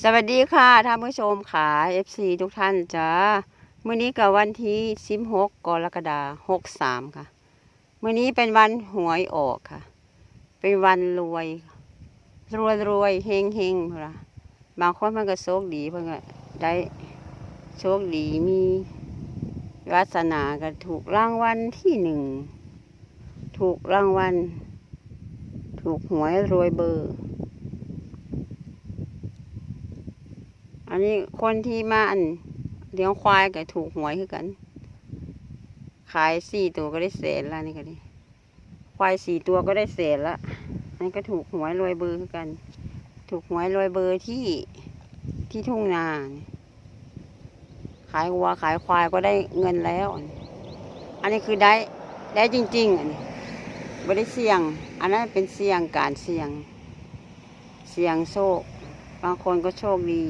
สวัสดีค่ะท่านผู้ชมค่ะ FC ทุกท่านจ้ามื้อนี้กับวันที่16กรกฎาคม63ค่ะมื้อนี้เป็นวันหวยออกค่ะ เป็นวันรวย รวยรวยเฮงเฮงพุ่ะบางคนมันก็โชคดีเพิ่นได้โชคดีมีวาสนาก็ถูกรางวัลที่หนึ่งถูกรางวัลถูกหวยรวยเบอร์ อันนี้คนที่มาอันเลี้ยงควายก็ถูกหวยคือกัน ขายสี่ตัวก็ได้แสนละนี่ก็ดีควายสี่ตัวก็ได้แสนละอันนี้ก็ถูกหวยรวยเบอร์คือกัน ถูกหวยรวยเบอร์ที่ที่ทุ่งนานขายวัวขายควายก็ได้เงินแล้ว อันนี้คือได้ได้จริง ๆ อันนี้ไม่ได้เสี่ยง อันนั้นเป็นเสี่ยงการเสี่ยง เสี่ยงโชคบางคนก็โชคดี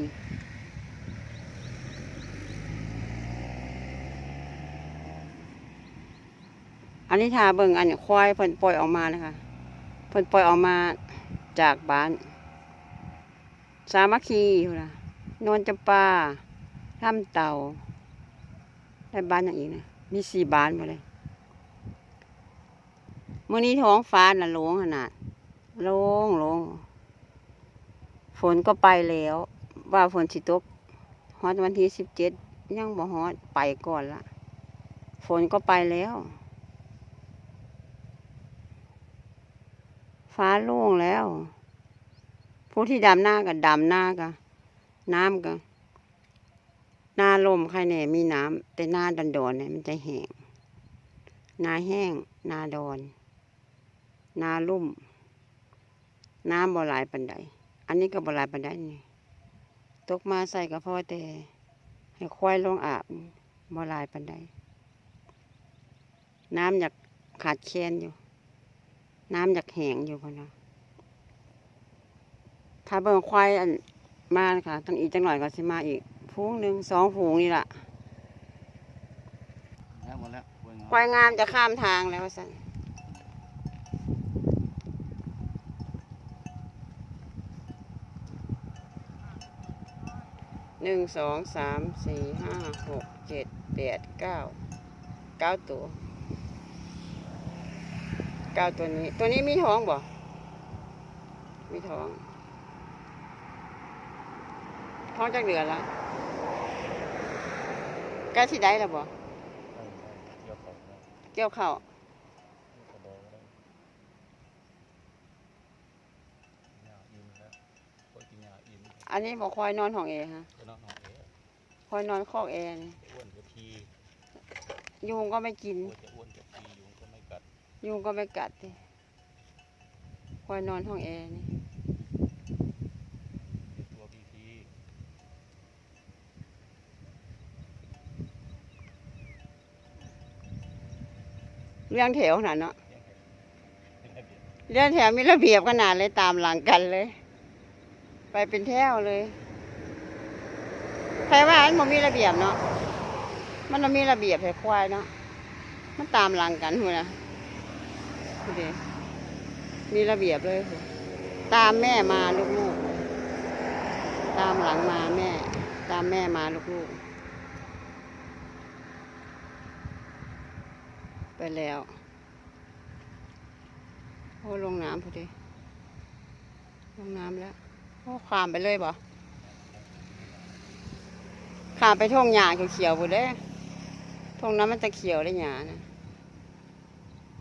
อันนี้ทาเบิ่งอันควายเพิ่นปล่อยออกมานะคะเพิ่นปล่อยออกมาจากบ้าน สามัคคีค่ะนวลจำปาท่ามเต่าได้บ้านอย่างอีกนะมีสี่บ้านหมดเลยมื้อนี้ท้องฟ้าน่ะโล่งขนาดโล่งโล่งฝนก็ไปแล้ว ว่าฝนสิตกฮอดวันที่สิบเจ็ดยังบ่ฮอดไปก่อนละฝนก็ไปแล้ว ฟ้าโล่งแล้ว ผู้ที่ดำหน้ากับดำหน้ากับน้ำกับหน้าลมใครเนี่ยมีน้ำแต่หน้าดันดอนเนี่ยมันจะแห้งหนาแห้งหนาดอนหนาลุ่ม น้ำบ่หลายปันใดอันนี้ก็บ่หลายปันใดนี่ตกมาใส่ก็พอแต่ให้ควายลงอาบบ่หลายปันใดน้ำอยากขาดแคลนอยู่ น้ำอยากแห้งอยู่พอนะถ้าเบิ่งควายอันมาค่ะตั้งอีกจังหน่อยก็สิมาอีกฟูงหนึ่งสองฝูงนี่ล่ะแล้วหมดแล้วเบิ่งควายงามจะข้ามทางแล้วสันหนึ่งสองสามสี่ห้าหกเจ็ดแปดเก้าเก้าตัว เก้าตัวนี้ ตัวนี้มีท้องบ่ มีท้อง ท้องจากเดือนละใกล้ที่ได้แล้วบ่เกี่ยวกับแล้วเกี่ยวข้าวกระโดดแล้วหญ้าอิ่มแล้วพวกกินหญ้าอิ่มอันนี้บอกควายนอนของเอฮะก็น้องน้องเอ๋ควายนอนคอกเอนี่อ้วนจะพียุงก็ไม่กิน ยุงก็ไม่กัดดิควายนอนห้องแอร์นี่เป็นตัวพีพีเรื่องแถวขนาดเนาะเป็นระเบียบเรื่องแถวมีระเบียบขนาดเลยตามหลังกันเลย ไปเป็นแถวเลยใครว่ามันบ่มีระเบียบเนาะมันบ่มีระเบียบให้ควายเนาะมันตามหลังกันหัวนะ ดูดิมีระเบียบเลย ตามแม่มาลูกๆ ตามหลังมาแม่ ตามแม่มาลูกๆ ไปแล้ว โอ้ลงน้ำพอดี ลงน้ำแล้ว โอ้ข้ามไปเลยบ่ข้ามไปท่งหญ้าเขียวๆบุเด้ท่งน้ำมันจะเขียวได้หญ้านะ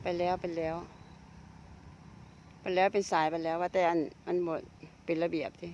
ไปแล้วไปแล้ว ไปแล้วเป็นสายไปแล้วว่าแต่อันมันหมดเป็นระเบียบที่